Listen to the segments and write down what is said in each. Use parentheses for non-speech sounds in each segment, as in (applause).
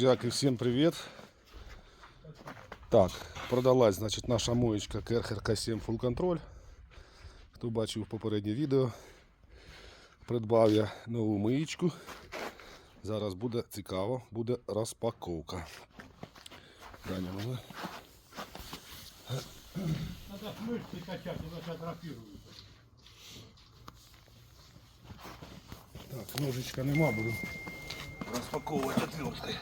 Друзьяки, всем привет! Так, продалась значить, наша моєчка Керхер К7 Full Control. Хто бачив попереднє відео, придбав я нову миєчку. Зараз буде цікаво, буде розпаковка. Даня, можна? Надо мышцы качать, иначе атрофируются. Так, ножичка нема, буду розпаковувати отверткою.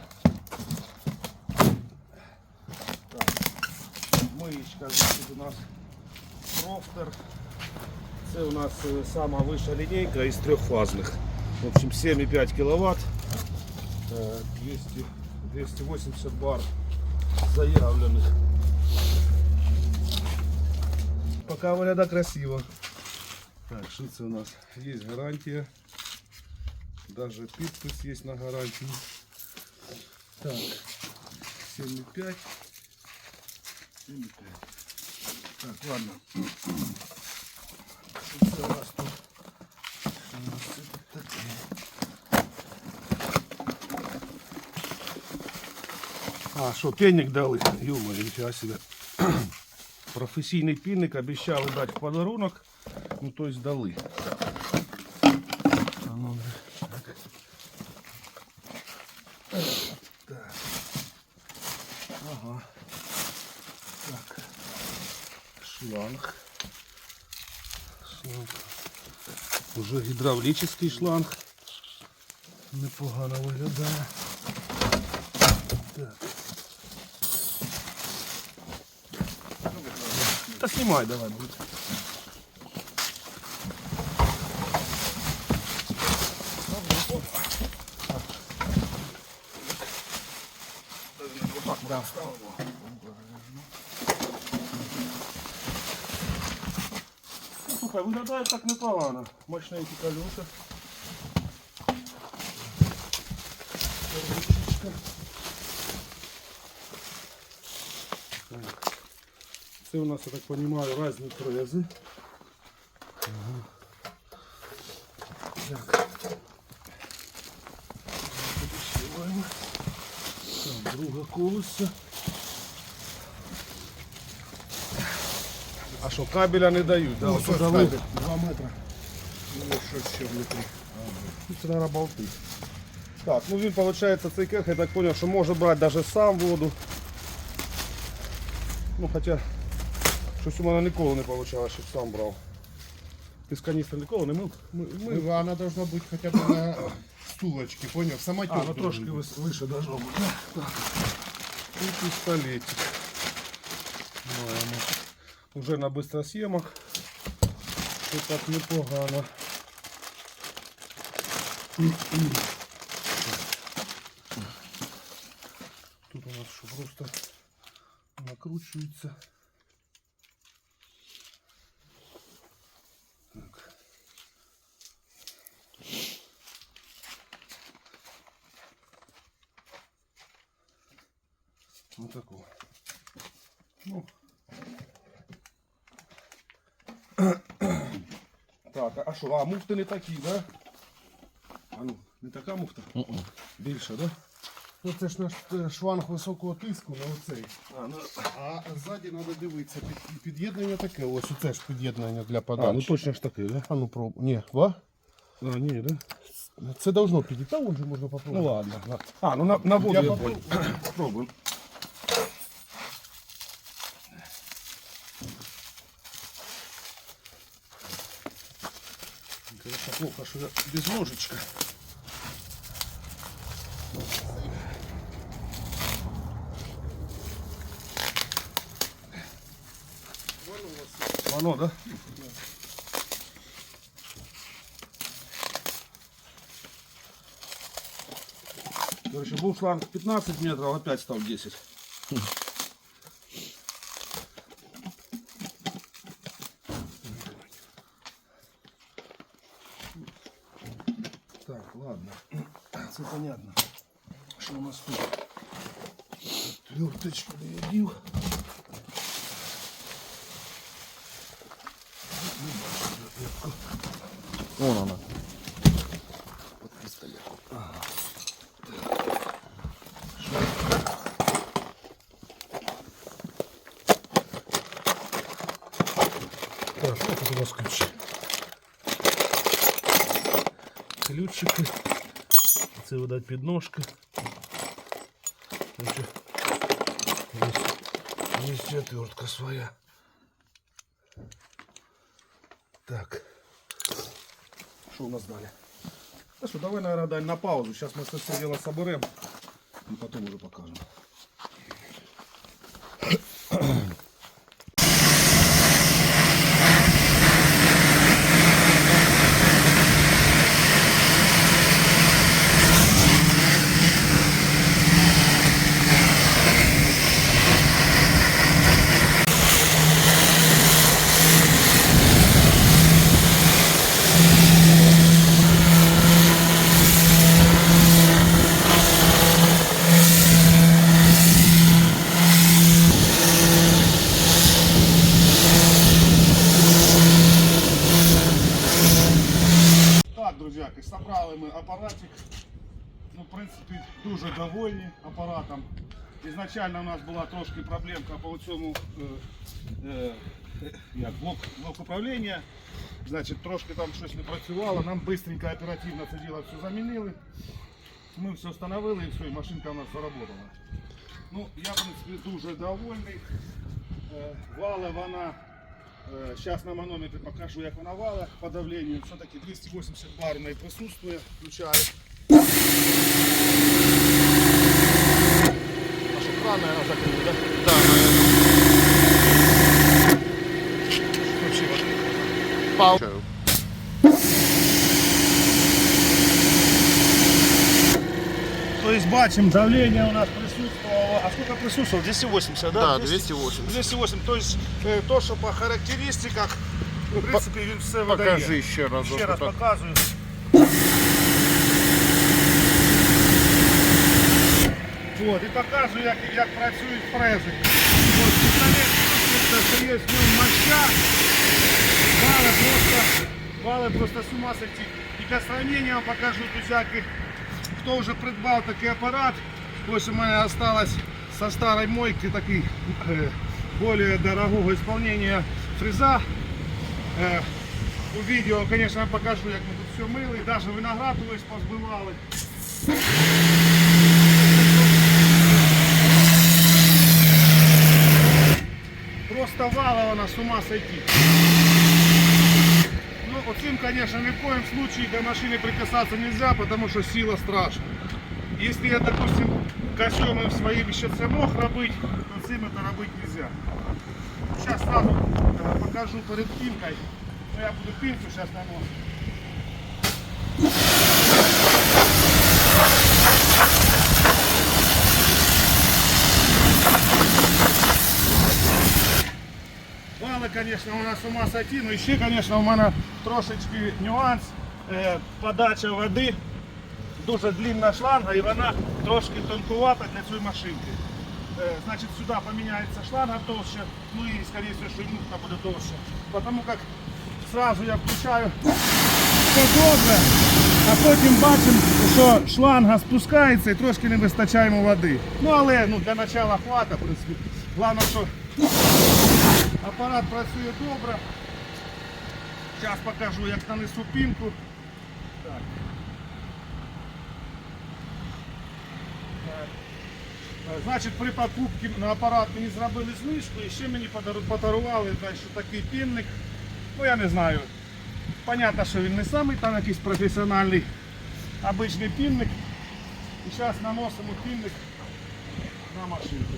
миєчка значить, у нас Крофтер. Це у нас е, сама вища лінійка із трьохфазних. В общем, 7,5 кВт, 200, 280 бар заявлених. Пока виглядає красиво. Так, що це у нас? Є гарантія. Даже підпис є на гарантію. Так, 7,5. 7,5. Так, ладно. Що це у нас тут? Що у нас це тут таке? А, що, пенник дали? Юма, нічого себе. Професійний пінник обіцяли дати в подарунок. Ну, то есть дали. гідравлічний шланг. Непогано виглядає. Так. Та знімай давай, будь. Да. Слухай, виглядає так непогано. Мощненькі колеса. Ручечка. Так. Це у нас, я так розумію, різні фрези. Ага. Так. Підшиваємо. Так, друга колесо. А що, кабеля не дають, да? Ну, Ось ось дали. кабель, Два метра. Ну, щось ще внутрі. Ну, Це, наверное, болти. Так, ну він, виходить, цей кех, я так зрозумів, що може брати навіть сам воду. Ну, хоча, щось у мене ніколи не вийшло, щоб сам брав. Ти з каністри ніколи не мив? Ми, ми... Ну, Она должна быть хотя бы на стулочке, понял? Самотек. А, ну трошки должен быть. вис- вище должно бути. Так. І пістолетик. Маємо. Уже на бистросъемах. Що так непогано. Тут у нас що просто накручується. Так, а що? А, муфти не такі, да? А ну, не така муфта? Більше, да? Ну це ж наш е, шланг високого тиску на оцей. А, ну, А ззаді треба дивитися. Під, під'єднання таке. Ось оце ж під'єднання для а, ну точно ж таке, да? А ну пробуй. Ні, ва? А, ні, да? Це должно підійти. Он же можна попробувати. Ну ладно. А, ну на, на воду Я я, попробую. Конечно, плохо, что я без ложечка. Оно, да? Короче, был шланг 15 метров, опять стал 10. Ладно, все понятно. Що у нас тут? Трьохточку я. Вон она. Под пистолет. Ага. Так, ну, вот у нас ключи. Ключики. Це, видать, підножка. Есть, отвертка своя. Так. Что у нас дали? Да что, давай, наверное, на паузу. Сейчас мы все дело соберем. И потом уже покажем. Так, друзяки, собрали ми апаратик. Ну, в принципі, дуже довольні апаратом. Ізначально у нас була трошки проблемка по цьому е, е, е, як, блок, блок управління. Значить, трошки там щось не працювало. Нам швидко, оперативно це діло все замінили. Ми все встановили і все, і машинка у нас заработала. Ну, я, в принципі, дуже довольний. Е, Вала вона Сейчас на манометрі покажу, як вона вала по давлению. Все-таки 280 бар в неї присутствує, включаю. А що кран, наверное, закрили, да? Да, Включи вот. Пау. бачим, давление у нас присутствовало. А сколько присутствовало? 280, да? Да, 280. 208. То есть е, то, що по характеристиках, в принципі, він все видає. Покажи ще раз. Ще раз отак. показую. От, і показую, як, як працюють фрези. От, пістолет, що є в ньому моща, вали просто, вали просто з ума сойти. І для сравнення вам покажу, друзяки, хто вже придбав такий апарат. Ось у мене осталось со старой мойки такий е, более дорогого исполнения фреза. Е, у відео, звісно, я покажу, як ми тут все мили, навіть виноград ось позбивали. Просто вала вона з ума сойти. Оцим, конечно, ни в коем случае до машины прикасаться нельзя, потому что сила страшна. Если я, допустим, костюмом своим еще це мог робити, то цим это робити нельзя. Сейчас сразу э, покажу перед пинкой. Ну, я буду пинку сейчас наносить. Вали, конечно, у нас с ума сойти, но ще, конечно, у мене трошечки нюанс. Е, подача води. Дуже длинна шланга і вона трошки тонкувата для цієї машинки. Е, значить, сюди поміняється шланга товще, ну і, скоріше, що і муфта буде товще. Тому як сразу я включаю все добре, а потім бачимо, що шланга спускається і трошки не вистачає йому води. Ну але ну, для початку хвата, в принципі. Головне, що апарат працює добре. Зараз покажу, як нанесу пінку. Так. Е, Значить, при покупці на апарат мені зробили знижку і ще мені подару- подарували значить, такий пінник. Ну я не знаю. Понятно, що він не самий там якийсь професіональний, обичний пінник. І зараз наносимо пінник на машинку.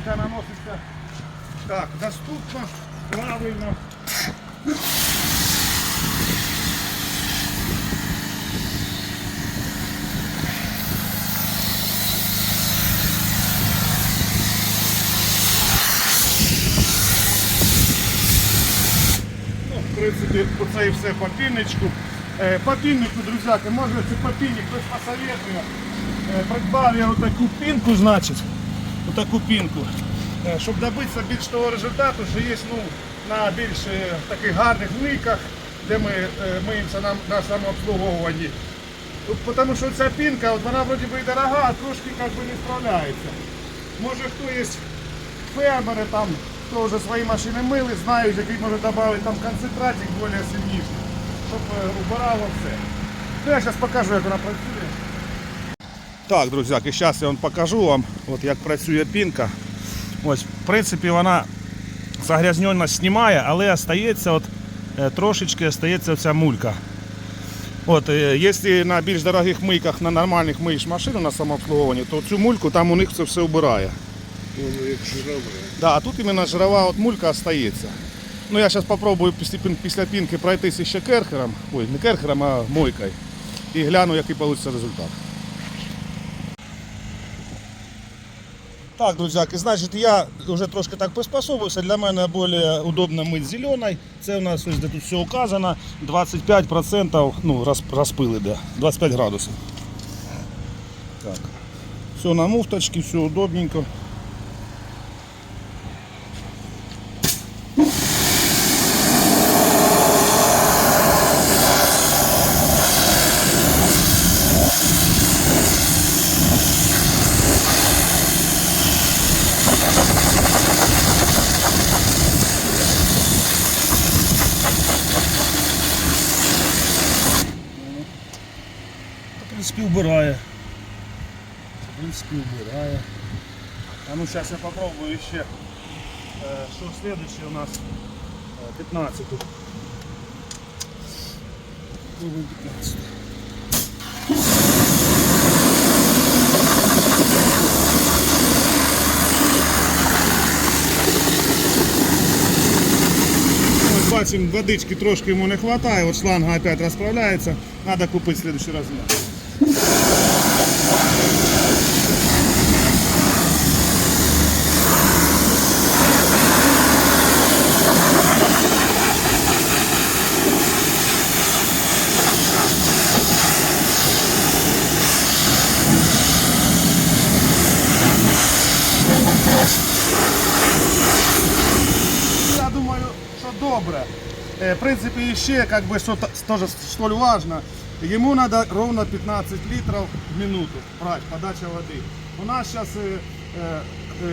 Бачимо, який виходить слой. Ну, реально пінка наноситься Так, доступно, правильно. Ну, в принципі, оце і все по пінничку. Е, По піннику, друзяки, може це по пінник, хтось посоветує. Е, Придбав я отаку пінку, значить, Отаку пінку. Е, Щоб добитися більш того результату, що є ну, на більш е, таких гарних мийках, де ми е, миємося на, на самообслуговуванні. Тому що ця пінка, от вона вроді би і дорога, а трошки як би не справляється. Може хто є фермери, там, хто вже свої машини мили, знають, який може додати там концентратик більш сильніший, щоб убирало все. Ну, я зараз покажу, як вона працює. Так, друзяки, зараз я вам покажу вам, от як працює пінка. Ось, в принципі, вона загрязненість знімає, але остається от, е, трошечки остається ця мулька. От, е, якщо на більш дорогих мийках, на нормальних миєш машину на самообслуговуванні, то цю мульку там у них це все вбирає. Як. Да, а тут іменно жирова от мулька остається. Ну я зараз спробую після пінки пройтися ще керхером, ой, не керхером, а мойкою. І гляну, який вийде результат. Так, друзяки, значить я вже трошки так приспособився. Для мене більш удобно мить зеленою. Це у нас ось де тут все указано. 25% ну, розпили де, 25 градусів. Так. Все на муфточці, все удобненько. принципі, вбирає. В принципі, вбирає. А ну зараз я попробую ще. е, Що следующее у нас? Е, 15. Попробуем 15. Ось бачимо, водички трошки йому не вистачає, от шланга опять розправляється. Треба купити в следующий раз. Я думаю, що добре. Е, В принципі, ще как бы, та- тоже столь важно, ему надо ровно 15 литров в минуту брать, подача воды. У нас сейчас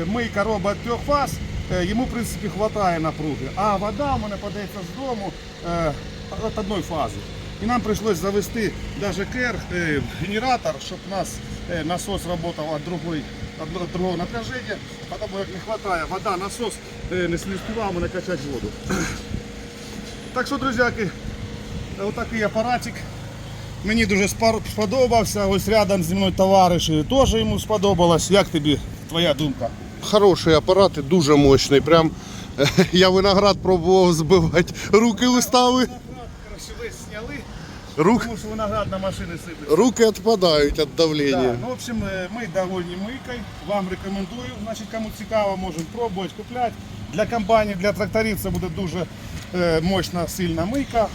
мийка робот трьох фаз, е, йому в принципі хватає напруги. А вода у мене подається з дому е, від одної фази. І нам прийшлось завести даже кер, е, генератор, щоб у нас е, насос працював від другої от от другого напряжения, потому як не хватає вода, насос е, не співав мене качати воду. Так що, друзяки, отакий апаратик. Мені дуже сподобався. Ось рядом зі мною товариш теж йому сподобалось. Як тобі твоя думка? Хороший апарат і дуже мощний. Прям (laughs) я виноград пробував збивати. Руки устави, Короче, ви зняли, рук, тому що виноград на машини сипеться. руки відпадають від давлення. Да, ну, в общем, е, ми довольні мийкою. Вам рекомендую. Значить, кому цікаво, можемо пробувати, купляти. Для комбайнів, для тракторів це буде дуже е, мощна, сильна мийка.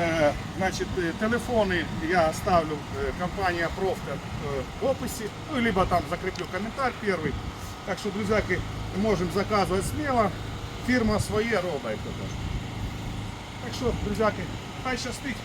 Е, значить, е, телефони я ставлю е, компанія Профта е, в описі, ну, либо там закріплю коментар перший. Так що, друзяки, можемо заказувати сміло. Фірма своє робить. як то кажуть. Так що, друзяки, хай щастить.